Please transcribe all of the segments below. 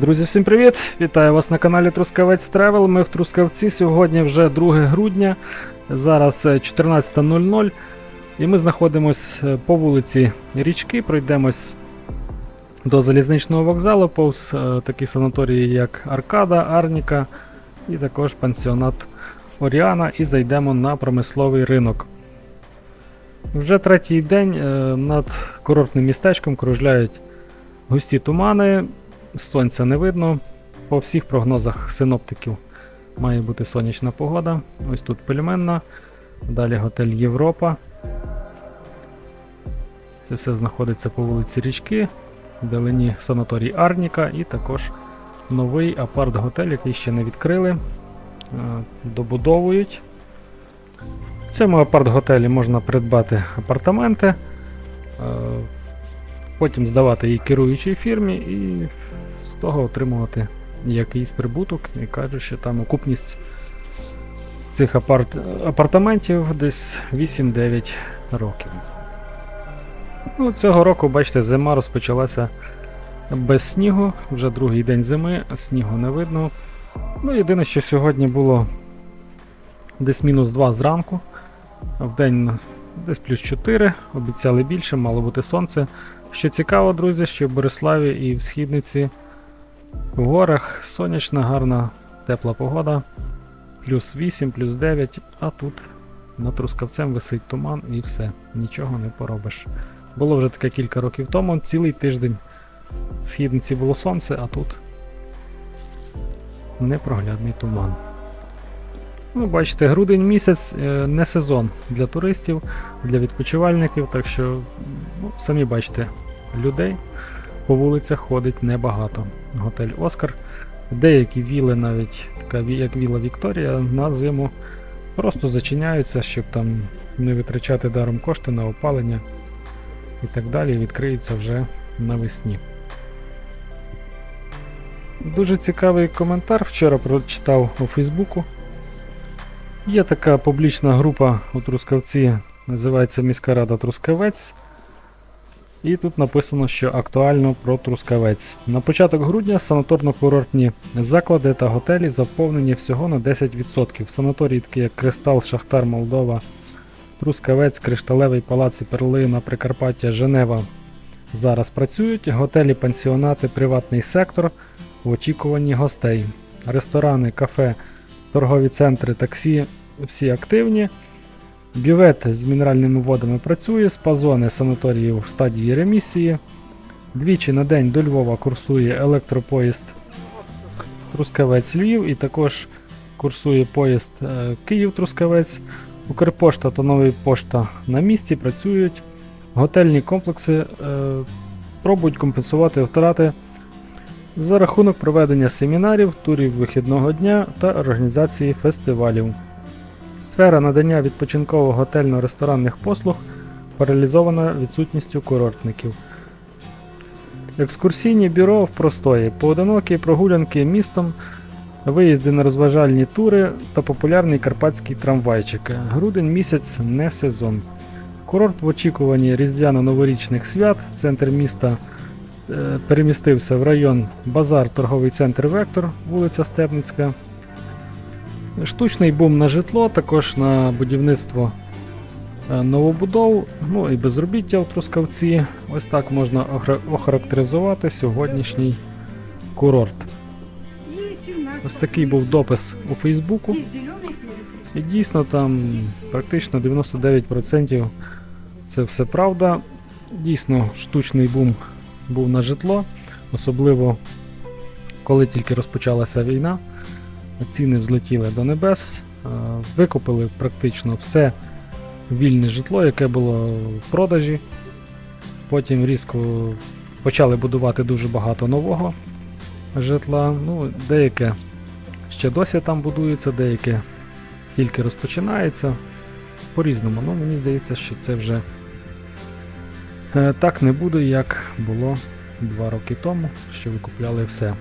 Друзі, всім привіт! Вітаю вас на каналі Трускавець Тревел. Ми в Трускавці. Сьогодні вже 2 грудня, зараз е, 14.00. І ми знаходимося по вулиці Річки. Пройдемось до залізничного вокзалу, повз е, такі санаторії, як Аркада, Арніка і також пансіонат Оріана. І зайдемо на промисловий ринок. Вже третій день е, над курортним містечком кружляють густі тумани. Сонця не видно. По всіх прогнозах синоптиків має бути сонячна погода. Ось тут пельменна. Далі готель Європа. Це все знаходиться по вулиці Річки, вдалині санаторій Арніка і також новий апарт-готель, який ще не відкрили. Е, Добудовують. В цьому апарт-готелі можна придбати апартаменти, е, потім здавати її керуючій фірмі і з того отримувати якийсь прибуток. І кажуть, що там окупність цих апарт... апартаментів десь 8-9 років. Ну, цього року, бачите, зима розпочалася без снігу, вже другий день зими, снігу не видно. Ну, єдине, що сьогодні було десь мінус 2 зранку, в день десь плюс 4, обіцяли більше, мало бути сонце. Що цікаво, друзі, що в Бориславі і в Східниці в горах сонячна, гарна, тепла погода. Плюс 8, плюс 9, а тут над Трускавцем висить туман і все, нічого не поробиш. Було вже таке кілька років тому, цілий тиждень в східниці було сонце, а тут непроглядний туман. Ну, бачите, грудень місяць е, не сезон для туристів, для відпочивальників, так що ну, самі бачите, людей по вулицях ходить небагато. Готель Оскар. Деякі віли, навіть така як віла Вікторія, на зиму просто зачиняються, щоб там не витрачати даром кошти на опалення і так далі. Відкриються вже навесні. Дуже цікавий коментар вчора прочитав у Фейсбуку. Є така публічна група у Трускавці, називається Міська Рада Трускавець. І тут написано, що актуально про Трускавець. На початок грудня санаторно-курортні заклади та готелі заповнені всього на 10%. Санаторії, такі як Кристал, Шахтар, Молдова, Трускавець, Кришталевий палац і Перлина, Прикарпаття, Женева зараз працюють. Готелі, пансіонати, приватний сектор в очікуванні гостей. Ресторани, кафе, торгові центри, таксі всі активні. Бювет з мінеральними водами працює, спа-зони санаторії в стадії ремісії. Двічі на день до Львова курсує електропоїзд Трускавець Львів і також курсує поїзд е, Київ-Трускавець. Укрпошта та Новий пошта на місці працюють. Готельні комплекси е, пробують компенсувати втрати за рахунок проведення семінарів, турів вихідного дня та організації фестивалів. Сфера надання відпочинково готельно-ресторанних послуг паралізована відсутністю курортників. Екскурсійні бюро в простої, поодинокі прогулянки містом, виїзди на розважальні тури та популярний карпатський трамвайчик. Грудень місяць не сезон. Курорт в очікуванні різдвяно-новорічних свят, центр міста перемістився в район Базар, торговий центр Вектор, вулиця Степницька. Штучний бум на житло, також на будівництво е, новобудов, ну і безробіття в Трускавці. Ось так можна охарактеризувати сьогоднішній курорт. Ось такий був допис у Фейсбуку. І дійсно там практично 99% це все правда. Дійсно, штучний бум був на житло, особливо коли тільки розпочалася війна. Ціни взлетіли до небес, е, викупили практично все вільне житло, яке було в продажі. Потім різко почали будувати дуже багато нового житла. Ну, деяке ще досі там будується, деяке тільки розпочинається. По-різному. Ну, мені здається, що це вже так не буде, як було два роки тому, що викупляли все.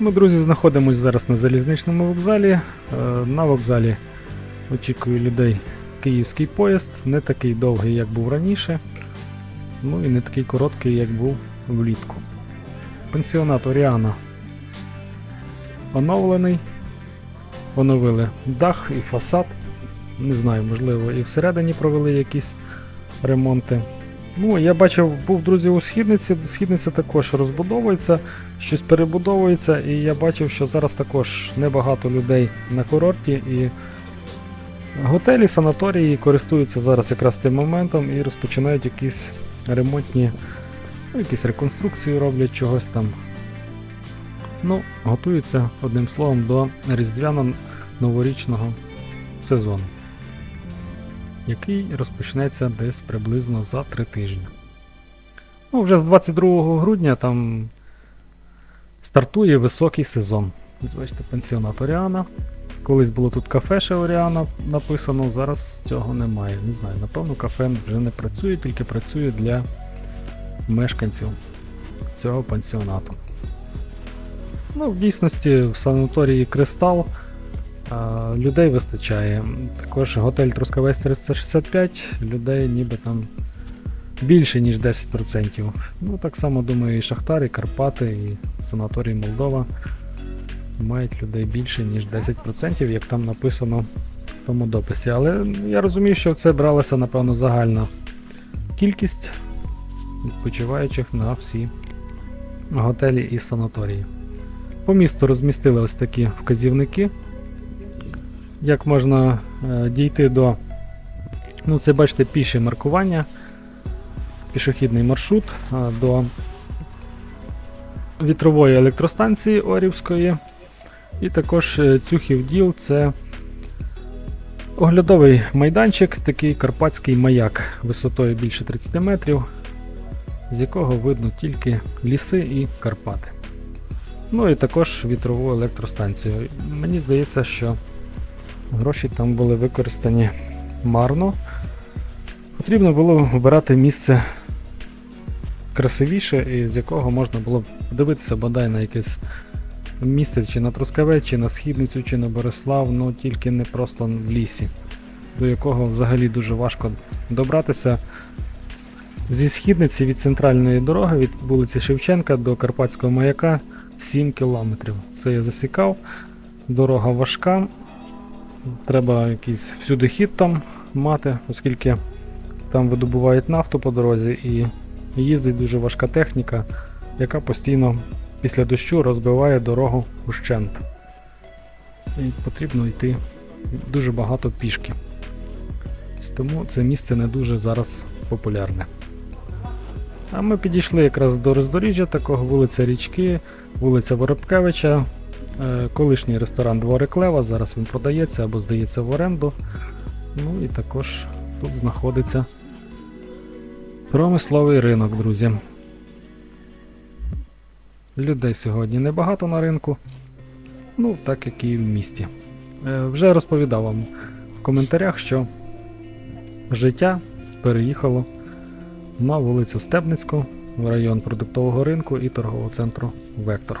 Ми, друзі, знаходимося зараз на залізничному вокзалі. Е, На вокзалі очікує людей київський поїзд, не такий довгий, як був раніше, ну і не такий короткий, як був влітку. пансіонат Оріана оновлений. Оновили дах і фасад. Не знаю, можливо, і всередині провели якісь ремонти. Ну, я бачив, був друзі у східниці. Східниця також розбудовується, щось перебудовується, і я бачив, що зараз також небагато людей на курорті, і готелі, санаторії користуються зараз якраз тим моментом і розпочинають якісь ремонтні, ну, якісь реконструкції роблять чогось там. Ну, готуються одним словом до різдвяно-новорічного сезону, який розпочнеться десь приблизно за три тижні. Ну, вже з 22 грудня там стартує високий сезон. Бачите, пансіонат Оріана. Колись було тут кафе ще Оріана написано, зараз цього немає. Не знаю, напевно, кафе вже не працює, тільки працює для мешканців цього пансіонату. Ну, в дійсності в санаторії Кристал людей вистачає. Також готель Трускавець 365, людей ніби там більше, ніж 10%. Ну, так само думаю, і Шахтар, і Карпати, і санаторій Молдова мають людей більше, ніж 10%, як там написано в тому дописі. Але я розумію, що це бралася, напевно, загальна кількість відпочиваючих на всі готелі і санаторії. По місту розмістили ось такі вказівники. Як можна е, дійти до. Ну, це бачите, піше маркування, пішохідний маршрут е, до вітрової електростанції Орівської. І також е, Цюхів діл це оглядовий майданчик, такий карпатський маяк висотою більше 30 метрів, з якого видно тільки ліси і Карпати. Ну і також вітрову електростанцію. Мені здається, що гроші там були використані марно. Потрібно було вибирати місце красивіше, з якого можна було подивитися бодай на якесь місце чи на Трускавець, чи на Східницю, чи на Борислав, ну тільки не просто в лісі, до якого взагалі дуже важко добратися. Зі східниці від центральної дороги, від вулиці Шевченка до Карпатського маяка 7 кілометрів. Це я засікав. Дорога важка. Треба якийсь всюди хід там мати, оскільки там видобувають нафту по дорозі і їздить дуже важка техніка, яка постійно після дощу розбиває дорогу ущент. І потрібно йти дуже багато пішки. Тому це місце не дуже зараз популярне. А ми підійшли якраз до роздоріжжя такого вулиця Річки, вулиця Воробкевича, колишній ресторан Дворик Лева, зараз він продається або здається в оренду. Ну і також тут знаходиться промисловий ринок, друзі. Людей сьогодні небагато на ринку, ну так як і в місті. Е, Вже розповідав вам в коментарях, що життя переїхало на вулицю Стебницьку, в район продуктового ринку і торгового центру Вектор.